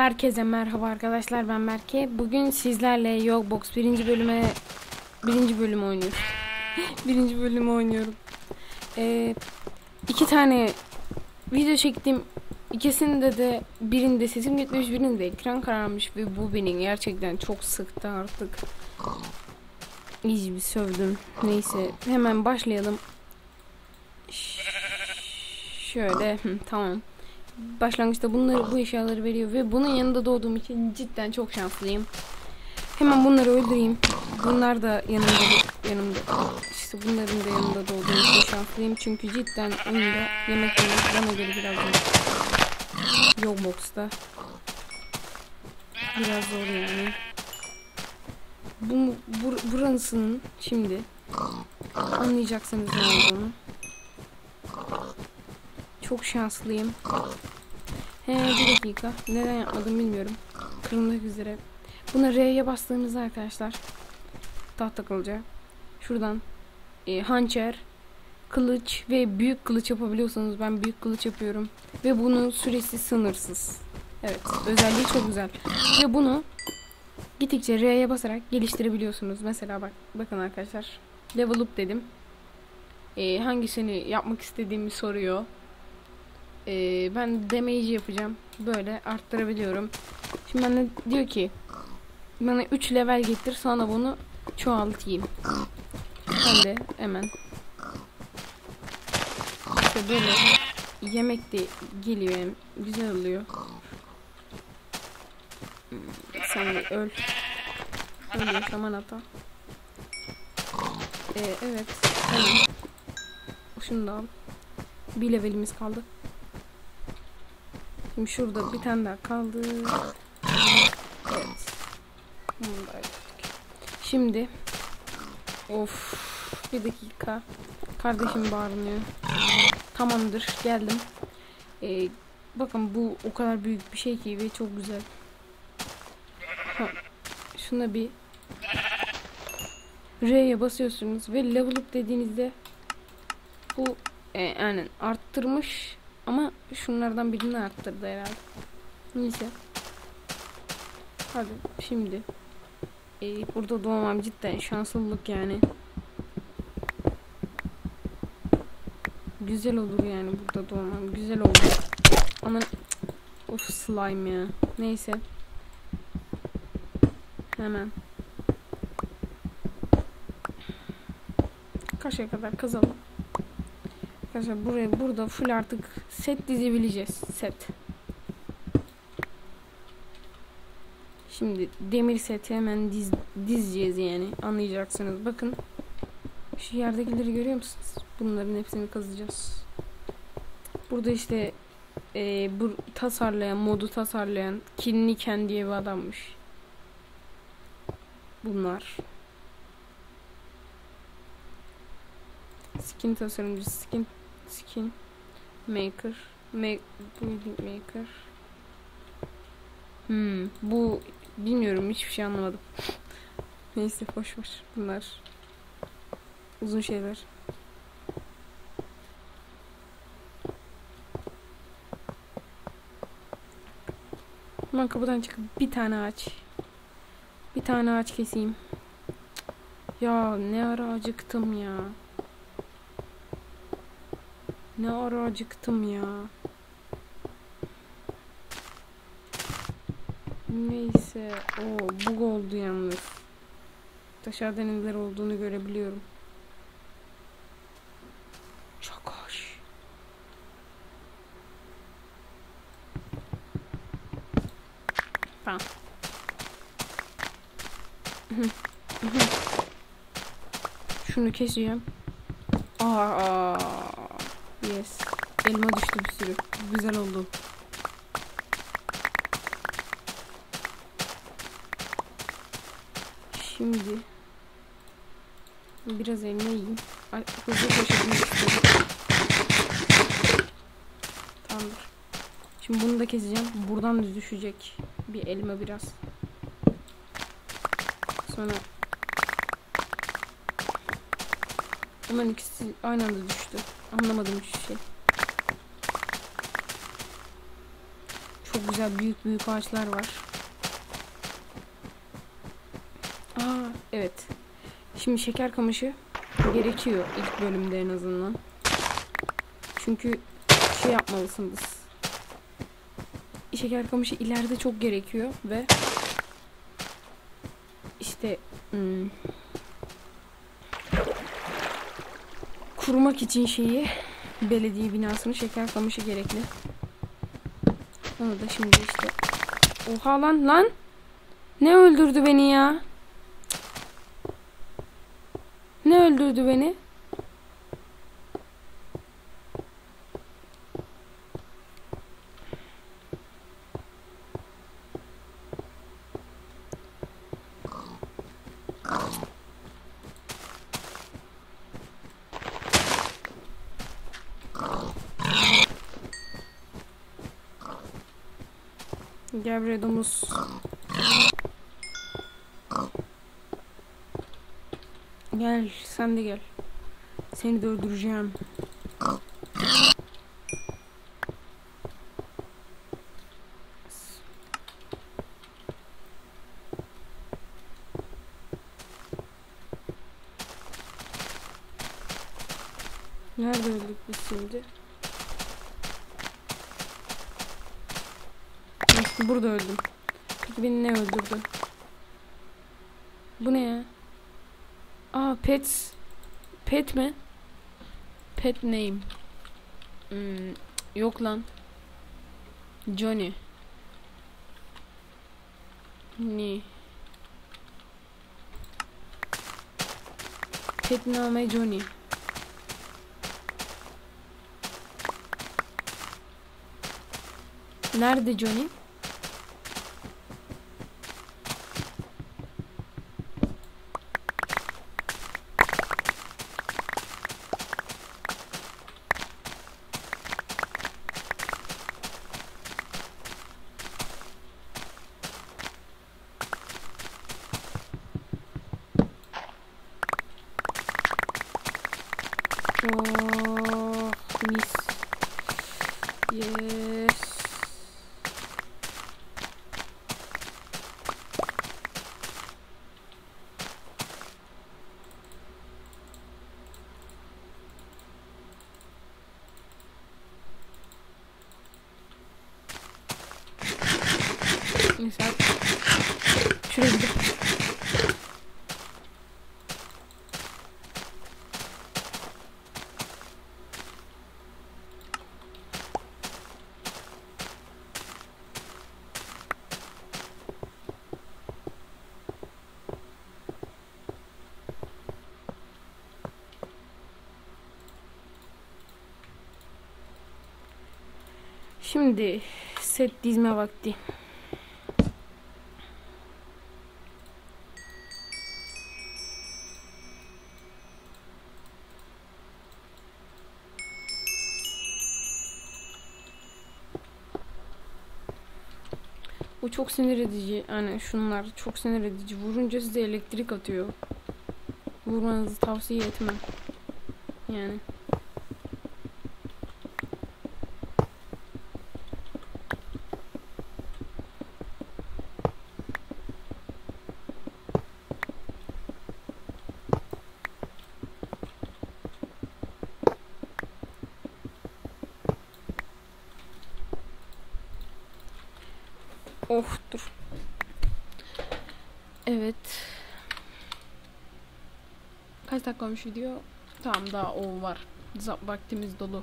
Herkese merhaba arkadaşlar ben Berke. Bugün sizlerle Yogbox birinci bölüme birinci bölümü oynuyoruz. birinci bölümü oynuyorum. Ee, iki tane video çektim. İkisinde de birinde sesim gitmiş birinde ekran kararmış ve bu beni gerçekten çok sıktı artık. İyice bir sövdüm. Neyse hemen başlayalım. Ş- şöyle tamam başlangıçta bunları bu eşyaları veriyor ve bunun yanında doğduğum için cidden çok şanslıyım. Hemen bunları öldüreyim. Bunlar da yanımda yanımda işte bunların da yanında doğduğum için şanslıyım çünkü cidden oyunda yemek yemek bana göre biraz zor. Yogbox'ta biraz zor yani. Bu bur, burasının şimdi anlayacaksınız ne olduğunu. Çok şanslıyım. He bir dakika. Neden yapmadım bilmiyorum. Kırılmak üzere. Buna R'ye bastığınızda arkadaşlar tahta kılıcı. Şuradan e, hançer, kılıç ve büyük kılıç yapabiliyorsanız ben büyük kılıç yapıyorum. Ve bunun süresi sınırsız. Evet özelliği çok güzel. Ve bunu gittikçe R'ye basarak geliştirebiliyorsunuz. Mesela bak bakın arkadaşlar. Level up dedim. E, hangisini yapmak istediğimi soruyor. Ee, ben damage yapacağım. Böyle arttırabiliyorum. Şimdi bana diyor ki bana 3 level getir sonra bunu çoğaltayım. Ben de hemen işte böyle yemek de geliyor yani güzel oluyor. Hmm, Sen de öl. Öl yaşaman hata. Ee, evet. Hemen. Şunu da al. Bir levelimiz kaldı. Şimdi şurada bir tane daha kaldı. Evet. Şimdi of bir dakika. Kardeşim bağırmıyor. Tamamdır geldim. Ee, bakın bu o kadar büyük bir şey ki ve çok güzel. Ha, şuna bir R'ye basıyorsunuz ve level up dediğinizde bu e, yani arttırmış şunlardan birini arttırdı herhalde. Neyse. Hadi şimdi. Ee, burada doğmam cidden şanslılık yani. Güzel olur yani burada doğmam. Güzel oldu. Ama of slime ya. Neyse. Hemen. Kaşa kadar kazalım. Arkadaşlar buraya burada full artık set dizebileceğiz. Set. Şimdi demir seti hemen diz, dizeceğiz yani. Anlayacaksınız. Bakın. Şu yerdekileri görüyor musunuz? Bunların hepsini kazacağız. Burada işte e, bu tasarlayan, modu tasarlayan Kinniken diye bir adammış. Bunlar. Skin tasarımcısı, skin skin. Maker. Make building maker? Hmm, bu bilmiyorum hiçbir şey anlamadım. Neyse boş ver. Bunlar uzun şeyler. Hemen kapıdan çıkıp bir tane ağaç. Bir tane ağaç keseyim. Ya ne ara acıktım ya ne ara acıktım ya. Neyse. o bug oldu yalnız. Dışarıda neler olduğunu görebiliyorum. Çok hoş. Tamam. Şunu keseceğim. Aa. Yes. Elma düştü bir sürü. Güzel oldu. Şimdi biraz elma yiyeyim. Ay, hızlı koşalım istedim. Tamamdır. Şimdi bunu da keseceğim. Buradan da düşecek bir elma biraz. Sonra Hemen ikisi aynı anda düştü. Anlamadım hiçbir şey. Çok güzel büyük büyük ağaçlar var. Aa evet. Şimdi şeker kamışı gerekiyor ilk bölümde en azından. Çünkü şey yapmalısınız. Şeker kamışı ileride çok gerekiyor ve işte hmm, kurmak için şeyi belediye binasını şeker kamışı gerekli. Onu da şimdi işte Oha lan lan! Ne öldürdü beni ya? Ne öldürdü beni Gel buraya domuz. Gel sen de gel. Seni de öldüreceğim. Nerede öldük biz şimdi? Hı, Burada öldüm. Peki beni ne öldürdü? Bu ne ya? Aa pets. Pet mi? Pet name. Hmm, yok lan. Johnny. Ni. Pet name Johnny. Nerede Johnny? Oh, mis. Yes. Mesela şuraya gidip Şimdi set dizme vakti. Bu çok sinir edici. Yani şunlar çok sinir edici. Vurunca size elektrik atıyor. Vurmanızı tavsiye etmem. Yani. Oh dur. Evet. Kaç dakika olmuş video? Tamam daha o var. Vaktimiz dolu.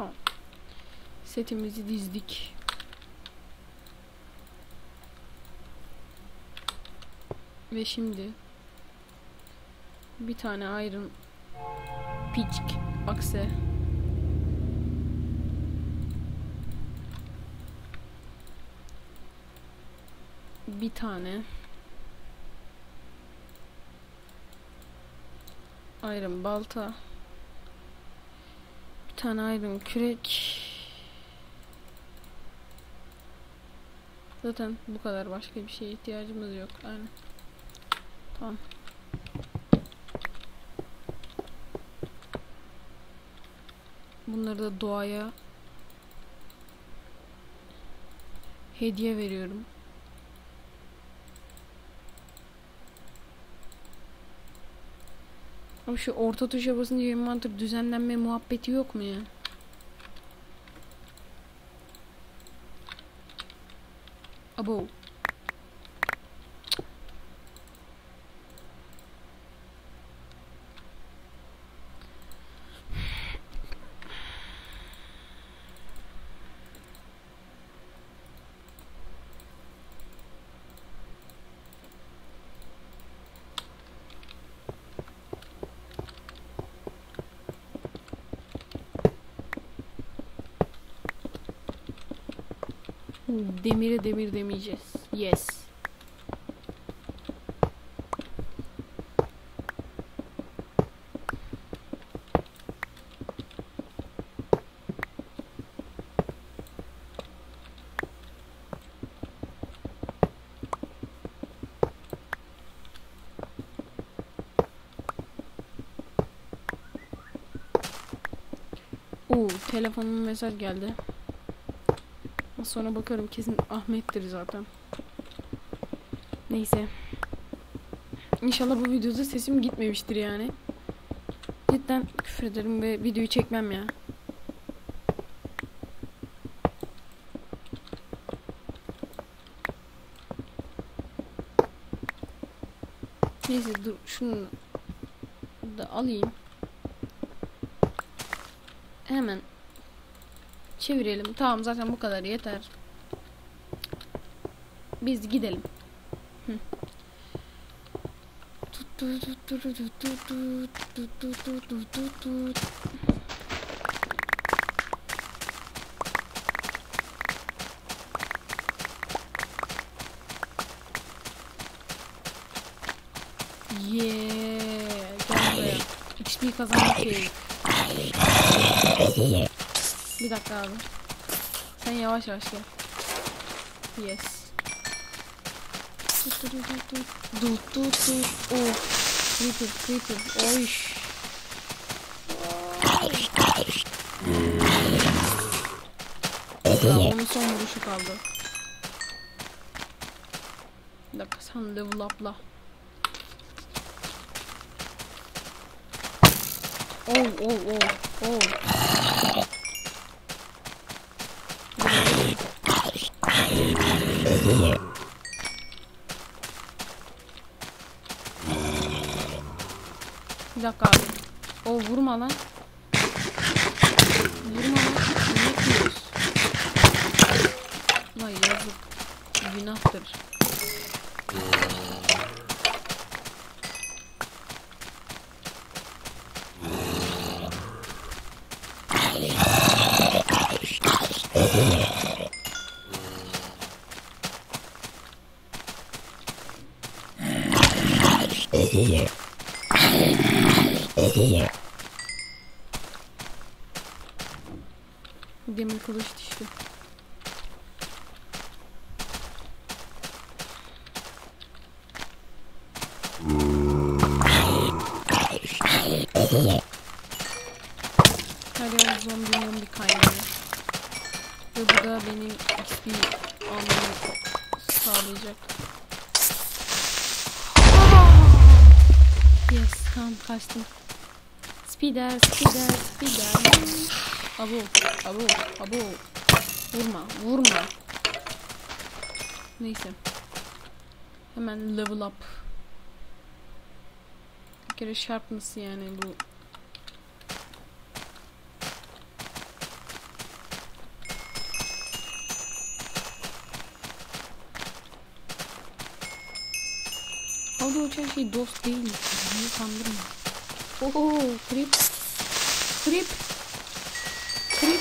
Tamam. Setimizi dizdik. Ve şimdi bir tane iron pitch akse bir tane iron balta tane iron kürek. Zaten bu kadar başka bir şeye ihtiyacımız yok. Aynen. Tamam. Bunları da doğaya hediye veriyorum. Abi şu orta tuşa basınca envanter düzenlenme muhabbeti yok mu ya? 啊不。Demire demir demeyeceğiz. Yes. Oo, telefonuma mesaj geldi. Sonra bakarım kesin Ahmet'tir zaten. Neyse. İnşallah bu videoda sesim gitmemiştir yani. Cidden küfür ederim ve videoyu çekmem ya. Neyse dur şunu da alayım. çevirelim. Tamam zaten bu kadar yeter. Biz gidelim. Hı. Yeah. XP kazanmak keyif. Bir dakika abi. Sen yavaş yavaş gel. Yes. Tut tut tut tut. Tut tut tut. Oh. Creeper creeper. Oy. Tamam onun son vuruşu kaldı. Bir dakika sen level up'la. Oh oh oh oh. Bir dakika abi. O vurma lan. Vurma lan. Ne yapıyoruz? Vay yazık. Günahtır. Demir kılıç düştü. Kaçtım. Speeder, speeder, speeder. Abo, abo, abo. Vurma, vurma. Neyse. Hemen level up. Bir kere sharpness yani bu. Havada uçan şey dost değil. Niye kandırma. Oho, creep. Creep. Creep.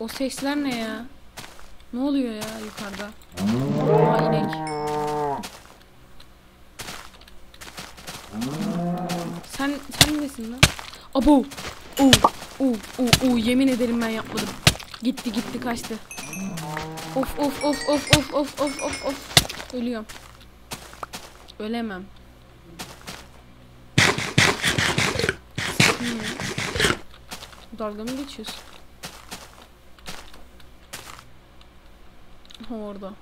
O sesler ne ya? Ne oluyor ya yukarıda? Aa inek. Sen sen nesin lan? Abo. Oo. Oo. Oo. Oo. Yemin ederim ben yapmadım. Gitti gitti kaçtı. Of of of of of of of of of. Ölüyorum. Ölemem. Hı. Dalga mı geçiyorsun? Ha orada.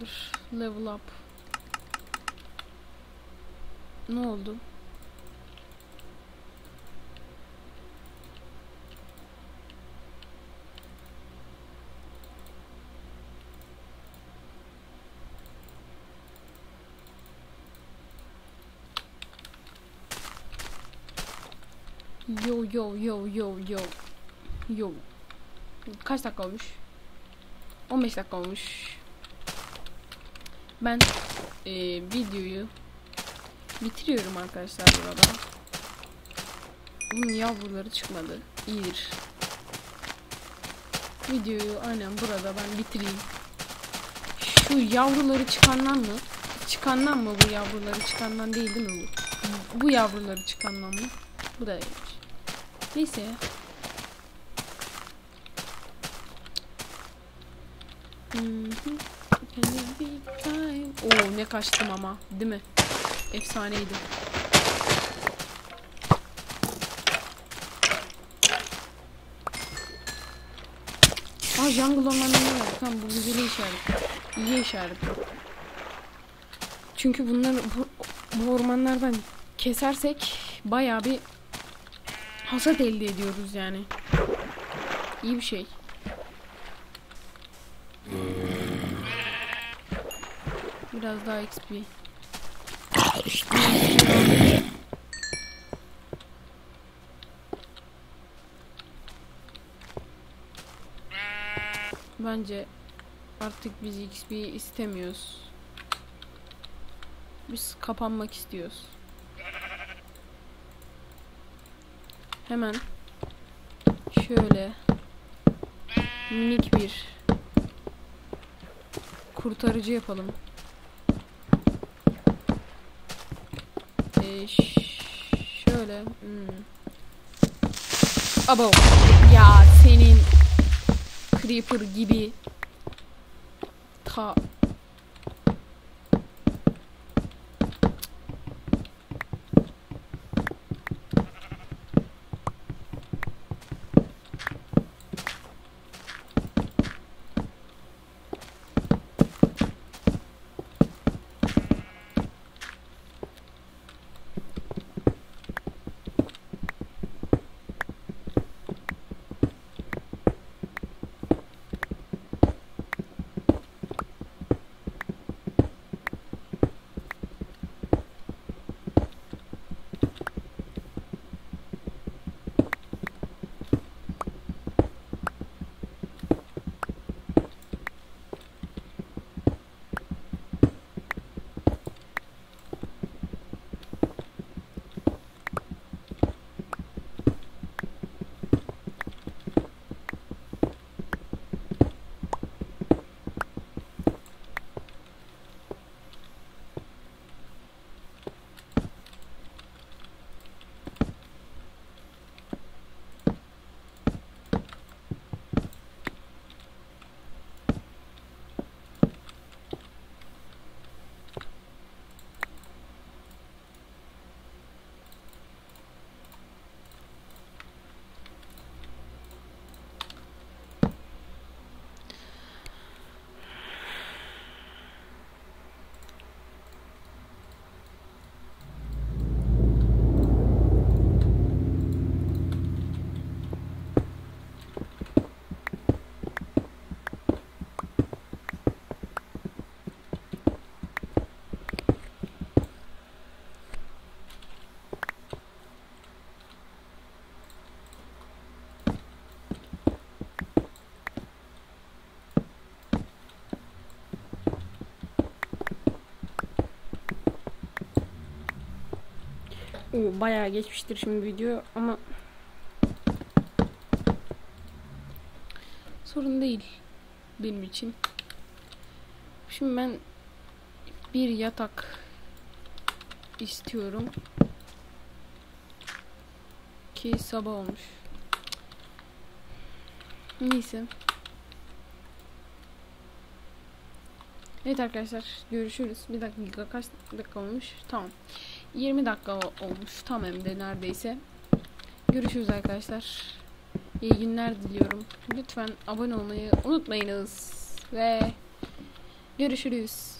Dur. Level up. Ne oldu? Yo yo yo yo yo. Yo. Kaç dakika olmuş? 15 dakika olmuş. Ben eee, videoyu bitiriyorum arkadaşlar burada. Bunun yavruları çıkmadı. İyidir. Videoyu aynen burada ben bitireyim. Şu yavruları çıkandan mı? Çıkandan mı bu yavruları çıkandan değil değil mi bu? Bu yavruları çıkandan mı? Bu da. Neyse ya. Hı. Oo ne kaçtım ama değil mi? Efsaneydi. Aa jungle ormanlarına var. Tamam bu güzel işaret. İyi işaret. Çünkü bunları bu, bu ormanlardan kesersek bayağı bir hasat elde ediyoruz yani. İyi bir şey. Biraz daha XP. Bence artık biz XP istemiyoruz. Biz kapanmak istiyoruz. Hemen şöyle minik bir kurtarıcı yapalım. Ee, şöyle. Hmm. Abo. Ya senin Creeper gibi ta Oo, bayağı geçmiştir şimdi video ama sorun değil benim için. Şimdi ben bir yatak istiyorum. Ki sabah olmuş. Neyse. Evet arkadaşlar görüşürüz. Bir dakika kaç dakika olmuş? Tamam. 20 dakika olmuş. Tam hem de neredeyse. Görüşürüz arkadaşlar. İyi günler diliyorum. Lütfen abone olmayı unutmayınız. Ve görüşürüz.